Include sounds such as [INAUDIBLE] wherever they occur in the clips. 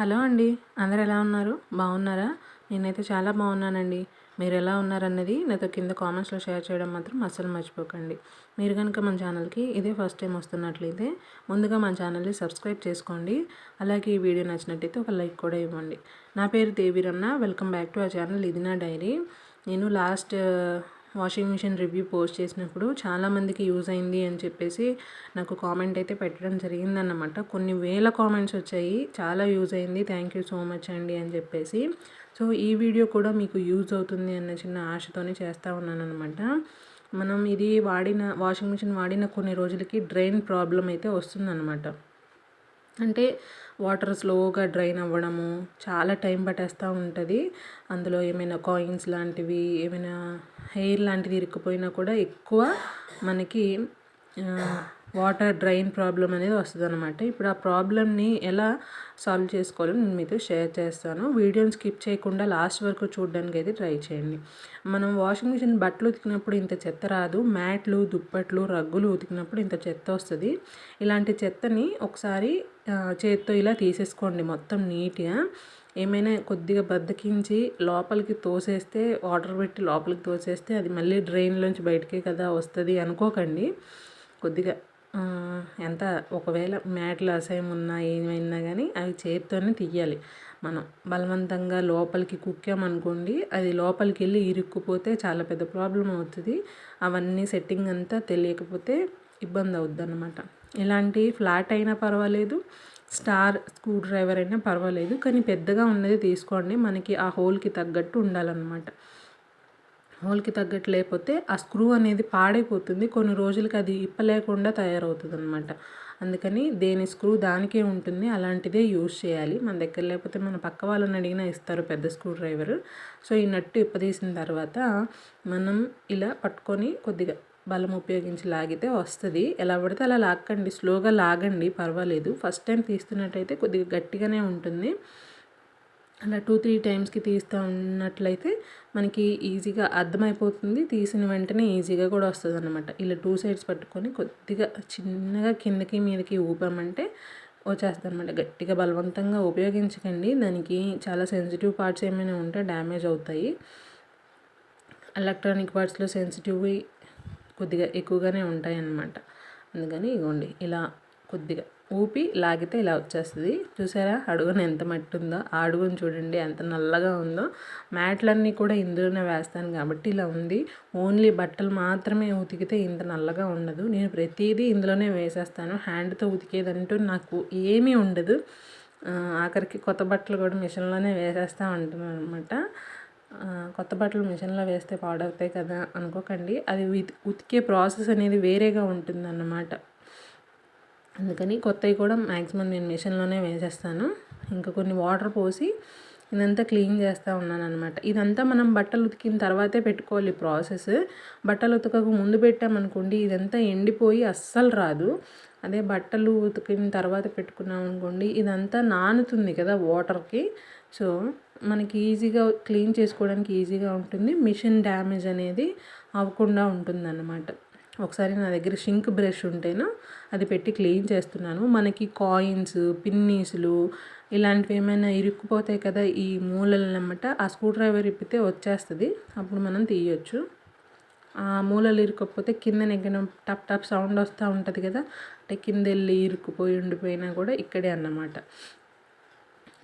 Hello అండి అందరు ఎలా ఉన్నారు? బాగున్నారా? నేనైతే చాలా బాగున్నానండి. మీరు ఎలా ఉన్నారన్నది నాతో కింద కామెంట్స్లో షేర్ చేయడం మాత్రం అస్సలు మర్చిపోకండి. మీరు కనుక మన ఛానల్కి ఇదే ఫస్ట్ టైం వస్తున్నట్లయితే ముందుగా మన ఛానల్ని సబ్స్క్రైబ్ చేసుకోండి. అలాగే ఈ వీడియో నచ్చినట్టయితే ఒక లైక్ కూడా ఇవ్వండి. నా పేరు దేవీరన్న వెల్కమ్ బ్యాక్ టు ఆ ఛానల్. ఇది నా డైరీ. నేను last washing machine review post చేసినప్పుడు చాలామందికి యూజ్ అయింది అని చెప్పేసి నాకు కామెంట్ అయితే పెట్టడం జరిగిందన్నమాట. కొన్ని వేల కామెంట్స్ వచ్చాయి. చాలా యూజ్ అయింది. థ్యాంక్ యూ సో మచ్ అండి అని చెప్పేసి. సో ఈ వీడియో కూడా మీకు యూజ్ అవుతుంది అన్న చిన్న ఆశతోనే చేస్తూ ఉన్నాను అనమాట మనం ఇది వాడిన వాషింగ్ మిషన్ వాడిన కొన్ని రోజులకి డ్రైన్ ప్రాబ్లం అయితే వస్తుందన్నమాట. అంటే వాటర్ స్లోగా డ్రైన్ అవ్వడము చాలా టైం పట్టేస్తూ ఉంటుంది. అందులో ఏమైనా కాయిన్స్ లాంటివి ఏమైనా హెయిర్ లాంటివి ఇరుక్కుపోయినా కూడా ఎక్కువ మనకి వాటర్ డ్రైన్ ప్రాబ్లం అనేది వస్తుంది అనమాట ఇప్పుడు ఆ ప్రాబ్లమ్ని ఎలా సాల్వ్ చేసుకోవాలో నేను మీతో షేర్ చేస్తాను. వీడియోని స్కిప్ చేయకుండా లాస్ట్ వరకు చూడడానికి అయితే ట్రై చేయండి. మనం వాషింగ్ మిషన్ బట్టలు ఉతికినప్పుడు ఇంత చెత్త రాదు. మ్యాట్లు దుప్పట్లు రగ్గులు ఉతికినప్పుడు ఇంత చెత్త వస్తుంది. ఇలాంటి చెత్తని ఒకసారి చేత్తో ఇలా తీసేసుకోండి మొత్తం నీట్గా. ఏమైనా కొద్దిగా బద్దకించి లోపలికి తోసేస్తే వాటర్ పెట్టి లోపలికి తోసేస్తే అది మళ్ళీ డ్రైన్లోంచి బయటికే కదా వస్తుంది అనుకోకండి. కొద్దిగా ఎంత? ఒకవేళ మ్యాట్లు అసహ్యం ఉన్నా ఏమైనా కానీ అవి చేతితోనే తీయాలి మనం బలవంతంగా లోపలికి కుక్కామనుకోండి అది లోపలికి వెళ్ళి ఇరుక్కుపోతే చాలా పెద్ద ప్రాబ్లం అవుతుంది. అవన్నీ సెట్టింగ్ అంతా తెలియకపోతే ఇబ్బంది అవుద్ది అనమాట ఇలాంటి ఫ్లాట్ అయినా పర్వాలేదు స్టార్ స్క్రూ డ్రైవర్ అయినా పర్వాలేదు కానీ పెద్దగా ఉన్నది తీసుకోండి. మనకి ఆ హోల్కి తగ్గట్టు ఉండాలన్నమాట. హోల్కి తగ్గట్టు లేకపోతే ఆ స్క్రూ అనేది పాడైపోతుంది. కొన్ని రోజులకి అది ఇప్పలేకుండా తయారవుతుంది అనమాట అందుకని దేని స్క్రూ దానికే ఉంటుంది. అలాంటిదే యూజ్ చేయాలి. మన దగ్గర లేకపోతే మన పక్క వాళ్ళని అడిగినా ఇస్తారు పెద్ద స్క్రూ డ్రైవర్. సో ఈ నట్టు ఇప్పదీసిన తర్వాత మనం ఇలా పట్టుకొని కొద్దిగా బలం ఉపయోగించి లాగితే వస్తుంది. ఎలా పడితే అలా లాక్కండి. స్లోగా లాగండి. పర్వాలేదు. ఫస్ట్ టైం తీస్తున్నట్టయితే కొద్దిగా గట్టిగానే ఉంటుంది. అలా టూ త్రీ టైమ్స్కి తీస్తూ ఉన్నట్లయితే మనకి ఈజీగా అర్థమైపోతుంది. తీసిన వెంటనే ఈజీగా కూడా వస్తుంది అనమాట ఇలా టూ సైడ్స్ పట్టుకొని కొద్దిగా చిన్నగా కిందకి మీదకి ఊపామంటే వచ్చేస్తుంది అనమాట గట్టిగా బలవంతంగా ఉపయోగించకండి. దానికి చాలా సెన్సిటివ్ పార్ట్స్ ఏమైనా ఉంటే డ్యామేజ్ అవుతాయి. ఎలక్ట్రానిక్ పార్ట్స్లో సెన్సిటివ్ కొద్దిగా ఎక్కువగానే ఉంటాయి అన్నమాట అందుకని ఇగోండి ఇలా కొద్దిగా ఊపి లాగితే ఇలా వచ్చేస్తుంది. చూసారా? అడుగున ఎంత మట్టి ఉందో ఆ అడుగును చూడండి ఎంత నల్లగా ఉందో. మ్యాట్లన్నీ కూడా ఇందులోనే వేస్తాను కాబట్టి ఇలా ఉంది. ఓన్లీ బట్టలు మాత్రమే ఉతికితే ఇంత నల్లగా ఉండదు. నేను ప్రతిదీ ఇందులోనే వేసేస్తాను. హ్యాండ్తో ఉతికేదంటూ నాకు ఏమీ ఉండదు. ఆఖరికి కొత్త బట్టలు కూడా మిషన్లోనే వేసేస్తూ ఉంటున్నాను అనమాట కొత్త బట్టలు మిషన్లో వేస్తే పాడవుతాయి కదా అనుకోకండి. అది ఉతికే ప్రాసెస్ అనేది వేరేగా ఉంటుందన్నమాట. అందుకని కొత్తవి కూడా మ్యాక్సిమం నేను మిషన్లోనే వేసేస్తాను. ఇంకా కొన్ని వాటర్ పోసి ఇదంతా క్లీన్ చేస్తూ ఉన్నాను అనమాట ఇదంతా మనం బట్టలు ఉతికిన తర్వాతే పెట్టుకోవాలి ప్రాసెస్. బట్టలు ఉతకక ముందు పెట్టామనుకోండి ఇదంతా ఎండిపోయి అస్సలు రాదు. అదే బట్టలు ఉతికిన తర్వాత పెట్టుకున్నాం అనుకోండి ఇదంతా నానుతుంది కదా వాటర్కి. సో మనకి ఈజీగా క్లీన్ చేసుకోవడానికి ఈజీగా ఉంటుంది. మిషన్ డ్యామేజ్ అనేది అవ్వకుండా ఉంటుందన్నమాట. ఒకసారి నా దగ్గర షింక్ బ్రష్ ఉంటేనో అది పెట్టి క్లీన్ చేస్తున్నాను. మనకి కాయిన్స్ పిన్నీసులు ఇలాంటివి ఏమైనా ఇరుక్కుపోతాయి కదా ఈ మూలలు ఆ స్క్రూ డ్రైవర్ ఇప్పితే వచ్చేస్తుంది. అప్పుడు మనం తీయొచ్చు. ఆ మూలలు ఇరుక్కపోతే కింద నెగ్గిన టప్ టప్ సౌండ్ వస్తూ ఉంటుంది కదా అంటే కింద వెళ్ళి ఇరుక్కుపోయి ఉండిపోయినా కూడా ఇక్కడే అన్నమాట.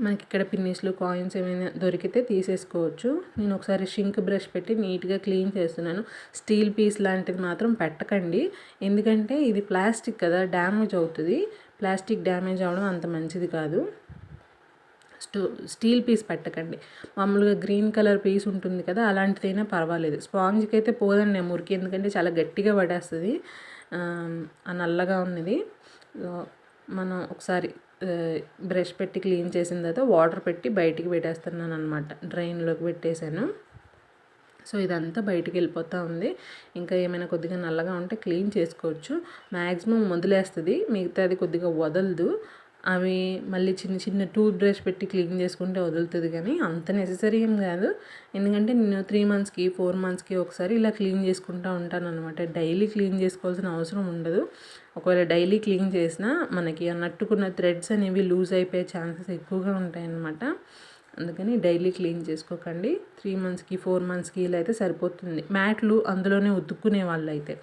మనకి ఇక్కడ పిన్నీస్లు కాయిన్స్ ఏమైనా దొరికితే తీసేసుకోవచ్చు. నేను ఒకసారి షింక్ బ్రష్ పెట్టి నీట్గా క్లీన్ చేస్తున్నాను. స్టీల్ పీస్ లాంటిది మాత్రం పెట్టకండి. ఎందుకంటే ఇది ప్లాస్టిక్ కదా డ్యామేజ్ అవుతుంది. ప్లాస్టిక్ డ్యామేజ్ అవ్వడం అంత మంచిది కాదు. స్టో స్టీల్ పీస్ పెట్టకండి. మామూలుగా గ్రీన్ కలర్ పీస్ ఉంటుంది కదా అలాంటిదైనా పర్వాలేదు. స్పాంజ్కి అయితే పోదండి మురికి ఎందుకంటే చాలా గట్టిగా పడేస్తుంది. నల్లగా ఉన్నది. మనం ఒకసారి బ్రష్ పెట్టి క్లీన్ చేసిన తర్వాత వాటర్ పెట్టి బయటికి పెట్టేస్తున్నాను అనమాట డ్రైన్లోకి పెట్టేశాను. సో ఇదంతా బయటికి వెళ్ళిపోతూ ఉంది. ఇంకా ఏమైనా కొద్దిగా నల్లగా ఉంటే క్లీన్ చేసుకోవచ్చు. మ్యాక్సిమం వదిలేస్తుంది. మిగతాది కొద్దిగా వదలదు. అవి మళ్ళీ చిన్న చిన్న టూత్ బ్రష్ పెట్టి క్లీన్ చేసుకుంటే వదులుతుంది కానీ అంత నెససరీ ఏం కాదు. ఎందుకంటే నేను త్రీ మంత్స్కి ఫోర్ మంత్స్కి ఒకసారి ఇలా క్లీన్ చేసుకుంటూ ఉంటాను అనమాట డైలీ క్లీన్ చేసుకోవాల్సిన అవసరం ఉండదు. ఒకవేళ డైలీ క్లీన్ చేసినా మనకి నట్టుకున్న థ్రెడ్స్ అనేవి లూజ్ అయిపోయే ఛాన్సెస్ ఎక్కువగా ఉంటాయన్నమాట. అందుకని డైలీ క్లీన్ చేసుకోకండి. త్రీ మంత్స్కి ఫోర్ మంత్స్కి ఇలా అయితే సరిపోతుంది. మ్యాట్లు అందులోనే ఉతుక్కునే వాళ్ళు అయితే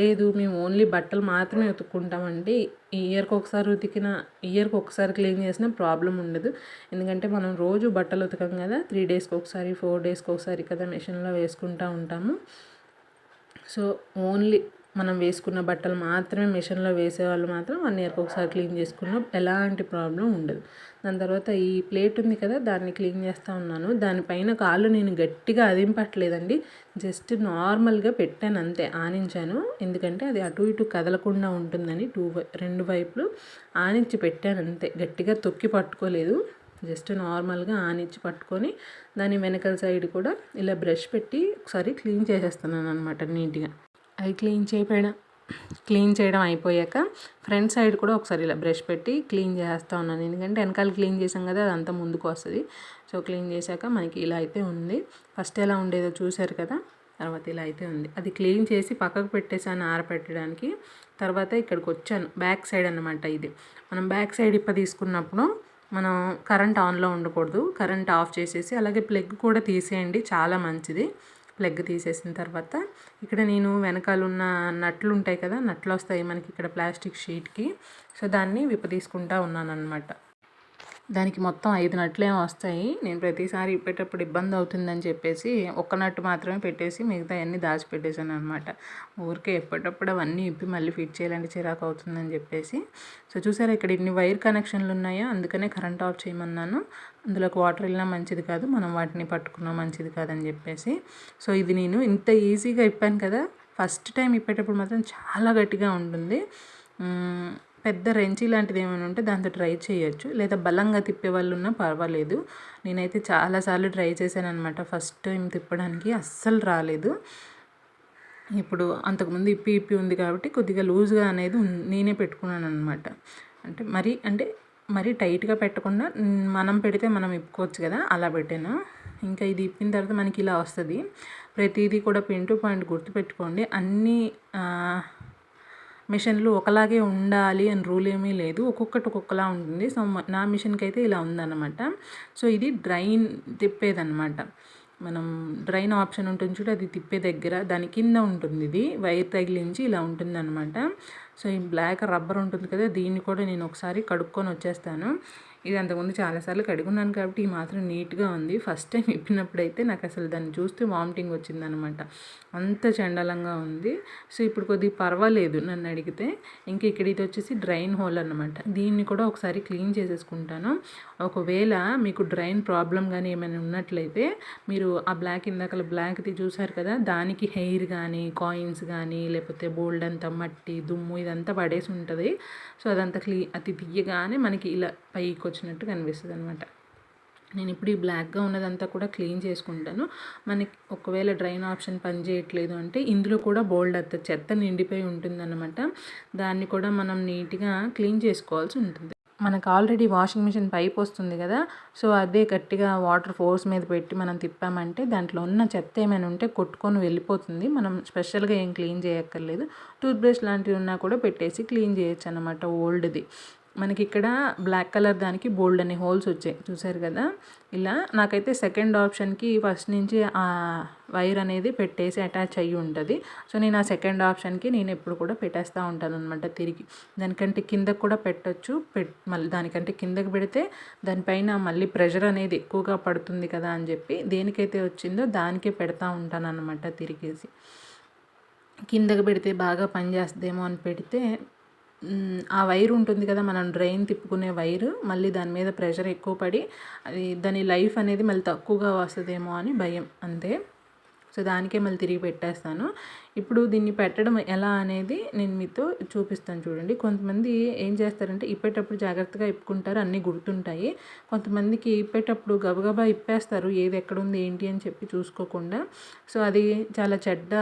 లేదు మేము ఓన్లీ బట్టలు మాత్రమే ఉతుక్కుంటామండి. ఈ ఇయర్కి ఒకసారి ఉతికిన ఇయర్కి ఒకసారి క్లీన్ చేసినా ప్రాబ్లం ఉండదు. ఎందుకంటే మనం రోజు బట్టలు ఉతకం కదా. త్రీ డేస్కి ఒకసారి ఫోర్ డేస్కి ఒకసారి కదా మిషన్లో వేసుకుంటూ ఉంటాము. సో ఓన్లీ మనం వేసుకున్న బట్టలు మాత్రమే మిషన్లో వేసేవాళ్ళు మాత్రం వన్ ఇయర్కి ఒకసారి క్లీన్ చేసుకున్న ఎలాంటి ప్రాబ్లం ఉండదు. దాని తర్వాత ఈ ప్లేట్ ఉంది కదా దాన్ని క్లీన్ చేస్తూ ఉన్నాను. దానిపైన కాళ్ళు నేను గట్టిగా అదింపట్లేదండి. జస్ట్ నార్మల్గా పెట్టాను అంతే ఆనించాను. ఎందుకంటే అది అటు ఇటు కదలకుండా ఉంటుందని టూ రెండు వైపులు ఆనించి పెట్టాను అంతే. గట్టిగా తొక్కి పట్టుకోలేదు. జస్ట్ నార్మల్గా ఆనిచ్చి పట్టుకొని దాని వెనకల సైడ్ కూడా ఇలా బ్రష్ పెట్టి ఒకసారి క్లీన్ చేసేస్తున్నాను అనమాట నీట్గా. అవి క్లీన్ చేయడం క్లీన్ చేయడం అయిపోయాక ఫ్రంట్ సైడ్ కూడా ఒకసారి ఇలా బ్రష్ పెట్టి క్లీన్ చేస్తూ ఉన్నాను. ఎందుకంటే వెనకాల క్లీన్ చేసాం కదా అదంతా ముందుకు వస్తుంది. సో క్లీన్ చేశాక మనకి ఇలా అయితే ఉంది. ఫస్ట్ ఎలా ఉండేదో చూశారు కదా తర్వాత ఇలా అయితే ఉంది. అది క్లీన్ చేసి పక్కకు పెట్టేసాను ఆరపెట్టడానికి. తర్వాత ఇక్కడికి వచ్చాను. బ్యాక్ సైడ్ అనమాట ఇది. మనం బ్యాక్ సైడ్ ఇప్ప తీసుకున్నప్పుడు మనం కరెంట్ ఆన్లో ఉండకూడదు. కరెంట్ ఆఫ్ చేసేసి అలాగే ప్లగ్ కూడా తీసేయండి. చాలా మంచిది. ప్లగ్ తీసేసిన తర్వాత ఇక్కడ నేను వెనకాల ఉన్న నట్లు ఉంటాయి కదా నట్లు వస్తాయి మనకి ఇక్కడ ప్లాస్టిక్ షీట్కి. సో దాన్ని విప్ప తీసుకుంటా ఉన్నాను అనమాట దానికి మొత్తం ఐదు నట్లే వస్తాయి. నేను ప్రతిసారి ఇప్పేటప్పుడు ఇబ్బంది అవుతుందని చెప్పేసి ఒక్క నట్టు మాత్రమే పెట్టేసి మిగతా అన్నీ దాచిపెట్టేశాను అనమాట ఊరికే ఎప్పటికప్పుడు అవన్నీ ఇప్పి మళ్ళీ ఫిట్ చేయాలంటే చిరాకు అవుతుందని చెప్పేసి. సో చూసారా ఇక్కడ ఇన్ని వైర్ కనెక్షన్లు ఉన్నాయో? అందుకనే కరెంట్ ఆఫ్ చేయమన్నాను. అందులోకి వాటర్ వెళ్ళినా మంచిది కాదు మనం వాటిని పట్టుకున్నా మంచిది కాదని చెప్పేసి. సో ఇది నేను ఇంత ఈజీగా ఇప్పాను కదా ఫస్ట్ టైం ఇప్పేటప్పుడు మాత్రం చాలా గట్టిగా ఉంటుంది. పెద్ద రెంచి లాంటిది ఏమైనా ఉంటే దాంతో ట్రై చేయొచ్చు. లేదా బలంగా తిప్పే వాళ్ళు ఉన్నా పర్వాలేదు. నేనైతే చాలాసార్లు ట్రై చేశాను అనమాట ఫస్ట్ టైం తిప్పడానికి అస్సలు రాలేదు. ఇప్పుడు అంతకుముందు ఇప్పి ఇప్పి ఉంది కాబట్టి కొద్దిగా లూజ్గా అనేది నేనే పెట్టుకున్నాను అనమాట అంటే మరి అంటే మరీ టైట్గా పెట్టకుండా మనం పెడితే మనం ఇప్పుకోవచ్చు కదా అలా పెట్టాను. ఇంకా ఇది ఇప్పిన తర్వాత మనకి ఇలా వస్తుంది. ప్రతిదీ కూడా పిన్ టు పాయింట్ గుర్తుపెట్టుకోండి అన్నీ మిషన్లు ఒకలాగే ఉండాలి అని రూల్ ఏమీ లేదు. ఒక్కొక్కటి ఒక్కొక్కలా ఉంటుంది. సో నా మిషన్కి అయితే ఇలా ఉందన్నమాట. సో ఇది డ్రైన్ తిప్పేదన్నమాట. మనం డ్రైన్ ఆప్షన్ ఉంటుంది చూడు అది తిప్పే దగ్గర. దాని కింద ఉంటుంది ఇది వైర్ తగిలించి ఇలా ఉంటుంది అనమాట సో ఈ బ్లాక్ రబ్బర్ ఉంటుంది కదా దీన్ని కూడా నేను ఒకసారి కడుక్కొని వచ్చేస్తాను. ఇది అంతకుముందు చాలాసార్లు కడుగున్నాను కాబట్టి ఈ మాత్రం నీట్గా ఉంది. ఫస్ట్ టైం ఇప్పినప్పుడైతే నాకు అసలు దాన్ని చూస్తే వామిటింగ్ వచ్చిందనమాట. అంత చండలంగా ఉంది. సో ఇప్పుడు కొద్దిగా పర్వాలేదు నన్ను అడిగితే. ఇంకా ఇక్కడ ఇది వచ్చేసి డ్రైన్ హోల్ అనమాట దీన్ని కూడా ఒకసారి క్లీన్ చేసేసుకుంటాను. ఒకవేళ మీకు డ్రైన్ ప్రాబ్లం కానీ ఏమైనా ఉన్నట్లయితే మీరు ఆ బ్లాక్ ఇందాకల బ్లాక్ది చూసారు కదా దానికి హెయిర్ కానీ కాయిన్స్ కానీ లేకపోతే బోల్డ్ అంతా మట్టి దుమ్ము ఇదంతా పడేసి ఉంటుంది. సో అదంతా క్లీ అతి తీయగానే మనకి ఇలా పైకి వచ్చినట్టు కనిపిస్తుంది అనమాట నేను ఇప్పుడు ఈ బ్లాక్గా ఉన్నదంతా కూడా క్లీన్ చేసుకుంటాను. మనకి ఒకవేళ డ్రైన్ ఆప్షన్ పని చేయట్లేదు అంటే ఇందులో కూడా బోల్డ్ అంత చెత్త నిండిపోయి ఉంటుందన్నమాట. దాన్ని కూడా మనం నీట్గా క్లీన్ చేసుకోవాల్సి ఉంటుంది. మనకు ఆల్రెడీ వాషింగ్ మిషన్ పైప్ వస్తుంది కదా సో అదే గట్టిగా వాటర్ ఫోర్స్ మీద పెట్టి మనం తిప్పామంటే దాంట్లో ఉన్న చెత్త ఏమైనా ఉంటే కొట్టుకొని వెళ్ళిపోతుంది. మనం స్పెషల్గా ఏం క్లీన్ చేయక్కర్లేదు. టూత్ బ్రష్ లాంటివి ఉన్నా కూడా పెట్టేసి క్లీన్ చేయొచ్చు అనమాట ఓల్డ్ది. మనకి ఇక్కడ బ్లాక్ కలర్ దానికి బోల్డ్ అనే హోల్స్ వచ్చాయి. చూసారు కదా? ఇలా నాకైతే సెకండ్ ఆప్షన్కి ఫస్ట్ నుంచి ఆ వైర్ అనేది పెట్టేసి అటాచ్ అయ్యి ఉంటుంది. సో నేను ఆ సెకండ్ ఆప్షన్కి నేను ఎప్పుడు కూడా పెట్టేస్తూ ఉంటాను అనమాట తిరిగి. దానికంటే కిందకు కూడా పెట్టచ్చు. పెట్ మళ్ళీ దానికంటే కిందకి పెడితే దానిపైన మళ్ళీ ప్రెషర్ అనేది ఎక్కువగా పడుతుంది కదా అని చెప్పి దేనికైతే వచ్చిందో దానికే పెడతా ఉంటాను అనమాట తిరిగేసి. కిందకి పెడితే బాగా పనిచేస్తుందేమో అని పెడితే ఆ వైర్ ఉంటుంది కదా మనం డ్రైన్ తిప్పుకునే వైర్ మళ్ళీ దాని మీద ప్రెషర్ ఎక్కువ పడి అది దాని లైఫ్ అనేది మళ్ళీ తక్కువగా వస్తుందేమో అని భయం అంతే. సో దానికే మళ్ళీ తిరిగి పెట్టేస్తాను. ఇప్పుడు దీన్ని పెట్టడం ఎలా అనేది నేను మీతో చూపిస్తాను చూడండి. కొంతమంది ఏం చేస్తారంటే ఇప్పేటప్పుడు జాగ్రత్తగా ఇప్పుకుంటారు అన్నీ గుర్తుంటాయి. కొంతమందికి ఇప్పేటప్పుడు గబగబా ఇప్పేస్తారు ఏది ఎక్కడుంది ఏంటి అని చెప్పి చూసుకోకుండా. సో అది చాలా చెడ్డ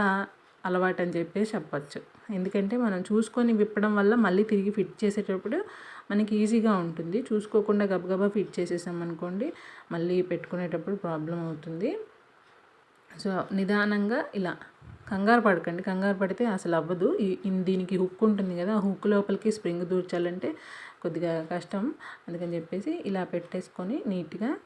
అలవాటు అని చెప్పేసి చెప్పచ్చు. ఎందుకంటే మనం చూసుకొని విప్పడం వల్ల మళ్ళీ తిరిగి ఫిట్ చేసేటప్పుడు మనకి ఈజీగా ఉంటుంది. చూసుకోకుండా గబగబా ఫిట్ చేసేసాం అనుకోండి మళ్ళీ పెట్టుకునేటప్పుడు ప్రాబ్లం అవుతుంది. సో నిదానంగా ఇలా కంగారు పడకండి. కంగారు పడితే అసలు అవ్వదు. ఈ- దీనికి హుక్ ఉంటుంది కదా ఆ హుక్ లోపలికి స్ప్రింగ్ దూర్చాలంటే కొద్దిగా కష్టం. అందుకని చెప్పేసి ఇలా పెట్టేసుకొని నీట్గా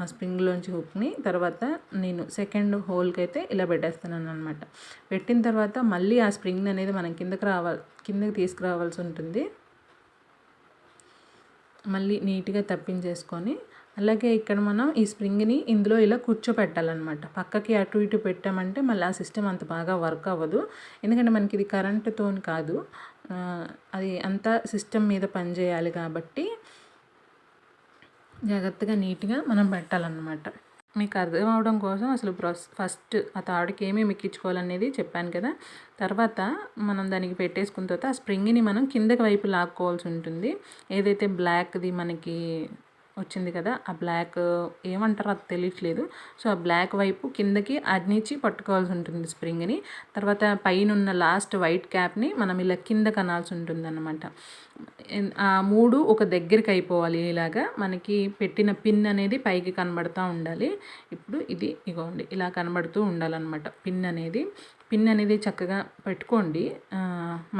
ఆ స్ప్రింగ్లోంచి హుక్ని తర్వాత నేను సెకండ్ హోల్కి అయితే ఇలా పెట్టేస్తున్నాను అనమాట పెట్టిన తర్వాత మళ్ళీ ఆ స్ప్రింగ్ అనేది మనం కిందకి రావాలి కిందకి తీసుకురావాల్సి ఉంటుంది. మళ్ళీ నీట్గా తప్పించేసుకొని అలాగే ఇక్కడ మనం ఈ స్ప్రింగ్ని ఇందులో ఇలా కూర్చోపెట్టాలన్నమాట. పక్కకి అటు ఇటు పెట్టామంటే మళ్ళీ ఆ సిస్టమ్ అంత బాగా వర్క్ అవ్వదు. ఎందుకంటే మనకి ఇది కరెంటుతో కాదు. అది అంతా సిస్టమ్ మీద పనిచేయాలి కాబట్టి జాగ్రత్తగా నీట్గా మనం పెట్టాలన్నమాట. మీకు అర్థం అవడం కోసం అసలు ప్రొస్ ఫస్ట్ ఆ తాడుకి ఏమేమి ఎక్కించుకోవాలనేది చెప్పాను కదా. తర్వాత మనం దానికి పెట్టేసుకున్న తర్వాత ఆ స్ప్రింగ్ని మనం కిందకి వైపు లాక్కోవాల్సి ఉంటుంది. ఏదైతే బ్లాక్ది మనకి వచ్చింది కదా ఆ బ్లాక్ ఏమంటారో అది తెలియట్లేదు. సో ఆ బ్లాక్ వైపు కిందకి అడ్నిచ్చి పట్టుకోవాల్సి ఉంటుంది స్ప్రింగ్ని. తర్వాత పైన ఉన్న లాస్ట్ వైట్ క్యాప్ని మనం ఇలా కింద కనాల్సి ఉంటుంది అనమాట ఆ మూడు ఒక దగ్గరికి అయిపోవాలి ఇలాగా. మనకి పెట్టిన పిన్ అనేది పైకి కనబడుతూ ఉండాలి. ఇప్పుడు ఇది ఇగోండి ఇలా కనబడుతూ ఉండాలన్నమాట పిన్ అనేది. పిన్ అనేది చక్కగా పెట్టుకోండి.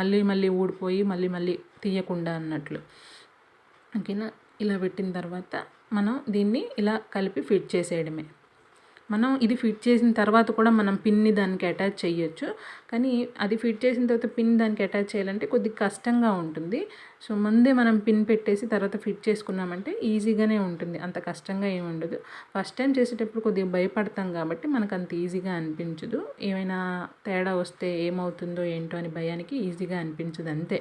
మళ్ళీ మళ్ళీ ఊడిపోయి మళ్ళీ మళ్ళీ తీయకుండా అన్నట్లు. ఓకేనా? ఇలా పెట్టిన తర్వాత మనం దీన్ని ఇలా కలిపి ఫిట్ చేసేయడమే. మనం ఇది ఫిట్ చేసిన తర్వాత కూడా మనం పిన్ని దానికి అటాచ్ చేయొచ్చు. కానీ అది ఫిట్ చేసిన తర్వాత పిన్ దానికి అటాచ్ చేయాలంటే కొద్దిగా కష్టంగా ఉంటుంది. సో ముందే మనం పిన్ పెట్టేసి తర్వాత ఫిట్ చేసుకున్నామంటే ఈజీగానే ఉంటుంది. అంత కష్టంగా ఏమి ఉండదు. ఫస్ట్ టైం చేసేటప్పుడు కొద్దిగా భయపడతాం కాబట్టి మనకు అంత ఈజీగా అనిపించదు. ఏమైనా తేడా వస్తే ఏమవుతుందో ఏంటో అని భయానికి ఈజీగా అనిపించదు. అంతే.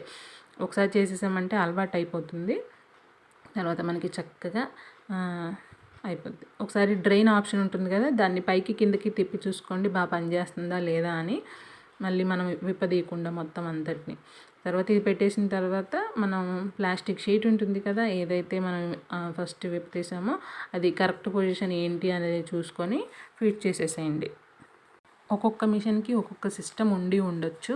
ఒకసారి చేసేసామంటే అలవాటు అయిపోతుంది తర్వాత మనకి చక్కగా అయిపోద్ది. ఒకసారి డ్రైన్ ఆప్షన్ ఉంటుంది కదా దాన్ని పైకి కిందకి తిప్పి చూసుకోండి బాగా పనిచేస్తుందా లేదా అని. మళ్ళీ మనం విప్పదీయకుండా మొత్తం అంతటిని. తర్వాత ఇది పెట్టేసిన తర్వాత మనం ప్లాస్టిక్ షీట్ ఉంటుంది కదా ఏదైతే మనం ఫస్ట్ విప్పతీసామో అది కరెక్ట్ పొజిషన్ ఏంటి అనేది చూసుకొని ఫిట్ చేసేసేయండి. ఒక్కొక్క మిషన్కి ఒక్కొక్క సిస్టమ్ ఉండి ఉండొచ్చు.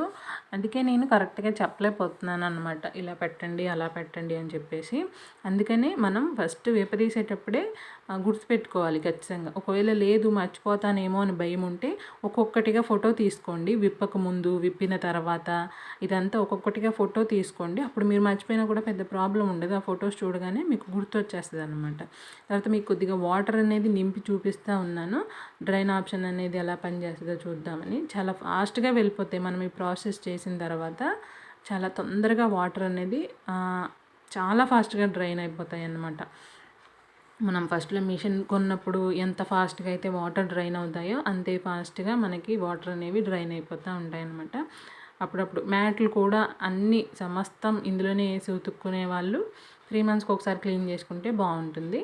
అందుకే నేను కరెక్ట్గా చెప్పలేకపోతున్నాను అనమాట ఇలా పెట్టండి అలా పెట్టండి అని చెప్పేసి. అందుకనే మనం ఫస్ట్ వేపదీసేటప్పుడే గుర్తుపెట్టుకోవాలి ఖచ్చితంగా. ఒకవేళ లేదు మర్చిపోతానేమో అని భయం ఉంటే ఒక్కొక్కటిగా ఫోటో తీసుకోండి. విప్పక ముందు విప్పిన తర్వాత ఇదంతా ఒక్కొక్కటిగా ఫోటో తీసుకోండి. అప్పుడు మీరు మర్చిపోయినా కూడా పెద్ద ప్రాబ్లం ఉండదు. ఆ ఫొటోస్ చూడగానే మీకు గుర్తు వచ్చేస్తుంది అనమాట తర్వాత మీకు కొద్దిగా వాటర్ అనేది నింపి చూపిస్తూ ఉన్నాను. డ్రైన్ ఆప్షన్ అనేది ఎలా పనిచేస్తుందో చూద్దామని. చాలా ఫాస్ట్గా వెళ్ళిపోతాయి మనం ఈ ప్రాసెస్ చేసిన తర్వాత చాలా తొందరగా వాటర్ అనేది చాలా ఫాస్ట్గా డ్రైన్ అయిపోతాయి అన్నమాట మనం ఫస్ట్లో మిషన్ కొన్నప్పుడు ఎంత ఫాస్ట్గా అయితే వాటర్ డ్రైన్ అవుతాయో అంతే ఫాస్ట్గా మనకి వాటర్ అనేవి డ్రైన్ అయిపోతూ ఉంటాయన్నమాట. అప్పుడప్పుడు మ్యాట్లు కూడా అన్ని సమస్తం ఇందులోనే వేసి ఉతుక్కునే వాళ్ళు. త్రీ మంత్స్కి ఒకసారి క్లీన్ చేసుకుంటే బాగుంటుంది.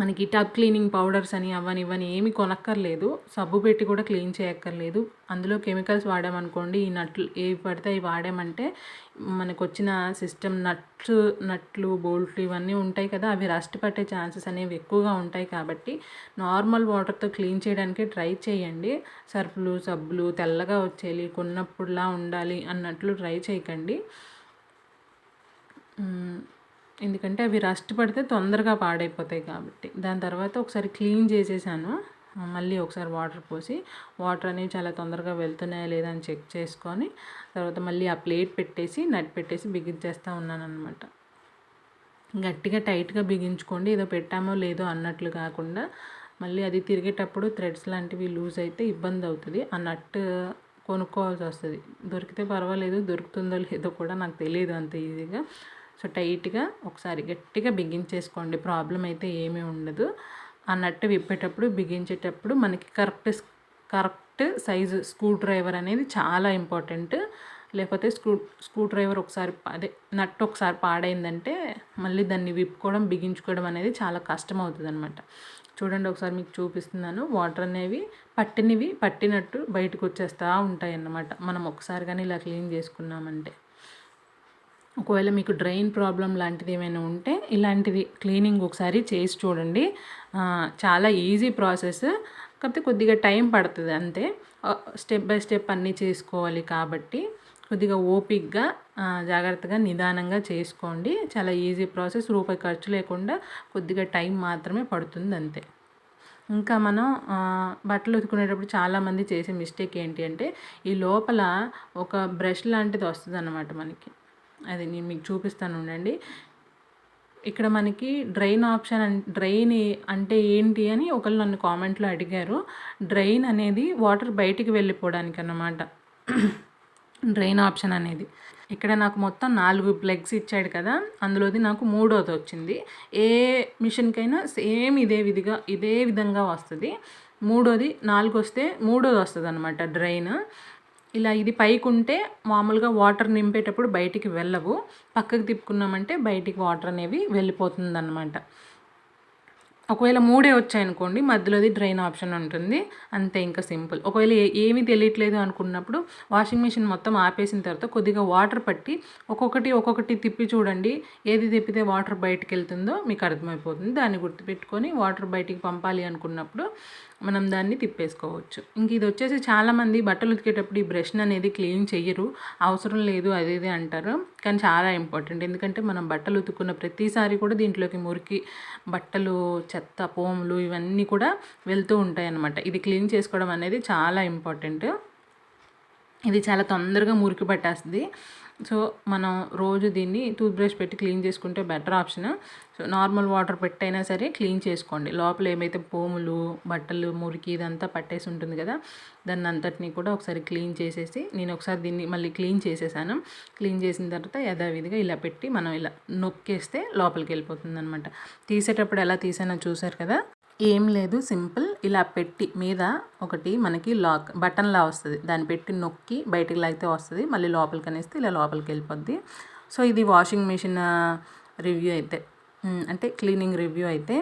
మనకి టబ్ క్లీనింగ్ పౌడర్స్ అని అవని ఇవని ఏమి కొనక్కర్లేదు. సబ్బు పెట్టి కూడా క్లీన్ చేయక్కర్లేదు. అందులో కెమికల్స్ వాడామనుకోండి ఈ నట్లు ఏవి పడితే అవి వాడామంటే మనకు వచ్చిన సిస్టమ్ నట్స్ నట్లు బోల్ట్లు ఇవన్నీ ఉంటాయి కదా అవి రస్ట్ పట్టే ఛాన్సెస్ అనేవి ఎక్కువగా ఉంటాయి కాబట్టి నార్మల్ వాటర్తో క్లీన్ చేయడానికి ట్రై చేయండి. సర్ఫ్లు సబ్బులు తెల్లగా వచ్చేయాలి కొన్నప్పుడులా ఉండాలి అన్నట్లు ట్రై చేయకండి. ఎందుకంటే అవి రస్ట్ పడితే తొందరగా పాడైపోతాయి కాబట్టి. దాని తర్వాత ఒకసారి క్లీన్ చేసేసాను. మళ్ళీ ఒకసారి వాటర్ పోసి వాటర్ అనేవి చాలా తొందరగా వెళ్తున్నాయా లేదా అని చెక్ చేసుకొని తర్వాత మళ్ళీ ఆ ప్లేట్ పెట్టేసి నట్ పెట్టేసి బిగించేస్తూ ఉన్నాను అనమాట గట్టిగా టైట్గా బిగించుకోండి ఏదో పెట్టామో లేదో అన్నట్లు కాకుండా మళ్ళీ అది తిరిగేటప్పుడు థ్రెడ్స్ లాంటివి లూజ్ అయితే ఇబ్బంది అవుతుంది. ఆ నట్ కొనుక్కోవాల్సి వస్తుంది. దొరికితే పర్వాలేదు దొరుకుతుందో లేదో కూడా నాకు తెలియదు అంత ఈజీగా. సో టైట్గా ఒకసారి గట్టిగా బిగించేసుకోండి ప్రాబ్లం అయితే ఏమీ ఉండదు. ఆ విప్పేటప్పుడు బిగించేటప్పుడు మనకి correct correct size screwdriver అనేది చాలా ఇంపార్టెంట్. లేకపోతే స్క్రూ స్క్రూ డ్రైవర్ ఒకసారి అదే నట్ ఒకసారి పాడైందంటే మళ్ళీ దాన్ని విప్పుకోవడం బిగించుకోవడం అనేది చాలా కష్టం అవుతుంది అనమాట చూడండి ఒకసారి మీకు చూపిస్తున్నాను. వాటర్ అనేవి పట్టినవి పట్టినట్టు బయటకు వచ్చేస్తూ ఉంటాయి అన్నమాట మనం ఒకసారి కానీ ఇలా క్లీన్ చేసుకున్నామంటే. ఒకవేళ మీకు డ్రైన్ ప్రాబ్లం లాంటిది ఏమైనా ఉంటే ఇలాంటిది క్లీనింగ్ ఒకసారి చేసి చూడండి. చాలా ఈజీ ప్రాసెస్. కాకపోతే కొద్దిగా టైం పడుతుంది అంతే. స్టెప్ బై స్టెప్ అన్నీ చేసుకోవాలి కాబట్టి కొద్దిగా ఓపిక్గా జాగ్రత్తగా నిదానంగా చేసుకోండి. చాలా ఈజీ ప్రాసెస్. రూపాయి ఖర్చు లేకుండా కొద్దిగా టైం మాత్రమే పడుతుంది అంతే. ఇంకా మనం బట్టలు ఉతుకునేటప్పుడు చాలామంది చేసే మిస్టేక్ ఏంటి అంటే ఈ లోపల ఒక బ్రష్ లాంటిది వస్తుంది అన్నమాట మనకి. అది నేను మీకు చూపిస్తాను ఉండండి. ఇక్కడ మనకి డ్రైన్ ఆప్షన్ డ్రైన్ అంటే ఏంటి అని ఒకళ్ళు నన్ను కామెంట్లో అడిగారు. డ్రైన్ అనేది వాటర్ బయటికి వెళ్ళిపోవడానికి అన్నమాట. [CLEARS THROAT] డ్రైన్ ఆప్షన్ అనేది. ఇక్కడ నాకు మొత్తం నాలుగు ప్లగ్స్ ఇచ్చాడు కదా అందులోది నాకు మూడోది వచ్చింది. ఏ మిషన్కైనా సేమ్ ఇదే విధిగా ఇదే విధంగా వస్తుంది. మూడోది నాలుగు వస్తే మూడోది వస్తుంది అనమాట డ్రైన్. ఇలా ఇది పైకి ఉంటే మామూలుగా వాటర్ నింపేటప్పుడు బయటికి వెళ్ళవు. పక్కకు తిప్పుకున్నామంటే బయటికి వాటర్ అనేవి వెళ్ళిపోతుంది ఒకవేళ మూడే వచ్చాయనుకోండి మధ్యలోది డ్రైన్ ఆప్షన్ ఉంటుంది. అంతే ఇంకా సింపుల్. ఒకవేళ ఏమీ తెలియట్లేదు అనుకున్నప్పుడు వాషింగ్ మిషన్ మొత్తం ఆపేసిన తర్వాత కొద్దిగా వాటర్ పట్టి ఒక్కొక్కటి ఒక్కొక్కటి తిప్పి చూడండి ఏది తిప్పితే వాటర్ బయటకు వెళ్తుందో మీకు అర్థమైపోతుంది. దాన్ని గుర్తుపెట్టుకొని వాటర్ బయటికి పంపాలి అనుకున్నప్పుడు మనం దాన్ని తిప్పేసుకోవచ్చు. ఇంక ఇది వచ్చేసి చాలామంది బట్టలు ఉతికేటప్పుడు ఈ బ్రష్ అనేది క్లీన్ చేయరు అవసరం లేదు అది ఇది అంటారు. కానీ చాలా ఇంపార్టెంట్. ఎందుకంటే మనం బట్టలు ఉతుక్కున్న ప్రతిసారి కూడా దీంట్లోకి మురికి బట్టలు చెత్త పోములు ఇవన్నీ కూడా వెళ్తూ ఉంటాయి అన్నమాట ఇది క్లీన్ చేసుకోవడం అనేది చాలా ఇంపార్టెంట్. ఇది చాలా తొందరగా మురికి పట్టేస్తుంది. సో మనం రోజు దీన్ని టూత్ బ్రష్ పెట్టి క్లీన్ చేసుకుంటే better option. So normal water పెట్టైనా సరే క్లీన్ చేసుకోండి. లోపల ఏమైతే పోములు బట్టలు మురికి ఇదంతా పట్టేసి ఉంటుంది కదా దాన్ని అంతటిని కూడా ఒకసారి క్లీన్ చేసేసి నేను ఒకసారి దీన్ని మళ్ళీ క్లీన్ చేసేసాను. క్లీన్ చేసిన తర్వాత యథావిధిగా ఇలా పెట్టి మనం ఇలా నొక్కేస్తే లోపలికి వెళ్ళిపోతుంది అనమాట తీసేటప్పుడు ఎలా తీసానో చూసారు కదా? ఏం లేదు సింపుల్. ఇలా పెట్టి మీద ఒకటి మనకి లాక్ బటన్ లా వస్తుంది. దాన్ని పెట్టి నొక్కి బయటికి లాగితే వస్తుంది. మళ్ళీ లోపలికి అనేస్తే ఇలా లోపలికి వెళ్ళిపోద్ది. సో ఇది వాషింగ్ మిషన్ రివ్యూ అయితే. అంటే క్లీనింగ్ రివ్యూ అయితే.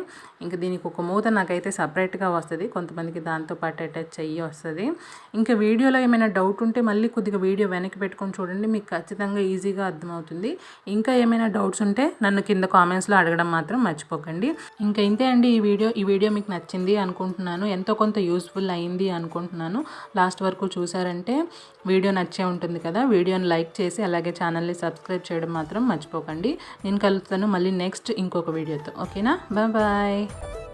ఇంకా దీనికి ఒక మూత నాకైతే సపరేట్గా వస్తుంది. కొంతమందికి దాంతో పాటు అటాచ్ చెయ్యి వస్తుంది. ఇంకా వీడియోలో ఏమైనా డౌట్ ఉంటే మళ్ళీ కొద్దిగా వీడియో వెనక్కి పెట్టుకొని చూడండి మీకు ఖచ్చితంగా ఈజీగా అర్థమవుతుంది. ఇంకా ఏమైనా డౌట్స్ ఉంటే నన్ను కింద కామెంట్స్లో అడగడం మాత్రం మర్చిపోకండి. ఇంకా ఇంతే అండి ఈ వీడియో. ఈ వీడియో మీకు నచ్చింది అనుకుంటున్నాను. ఎంతో కొంత యూస్ఫుల్ అయింది అనుకుంటున్నాను. లాస్ట్ వరకు చూసారంటే వీడియో నచ్చే ఉంటుంది కదా వీడియోని లైక్ చేసి అలాగే ఛానల్ని సబ్స్క్రైబ్ చేయడం మాత్రం మర్చిపోకండి. నేను కలుస్తాను మళ్ళీ నెక్స్ట్ ఇంకొక వీడియోతో. ఓకేనా? బాయ్. Bye.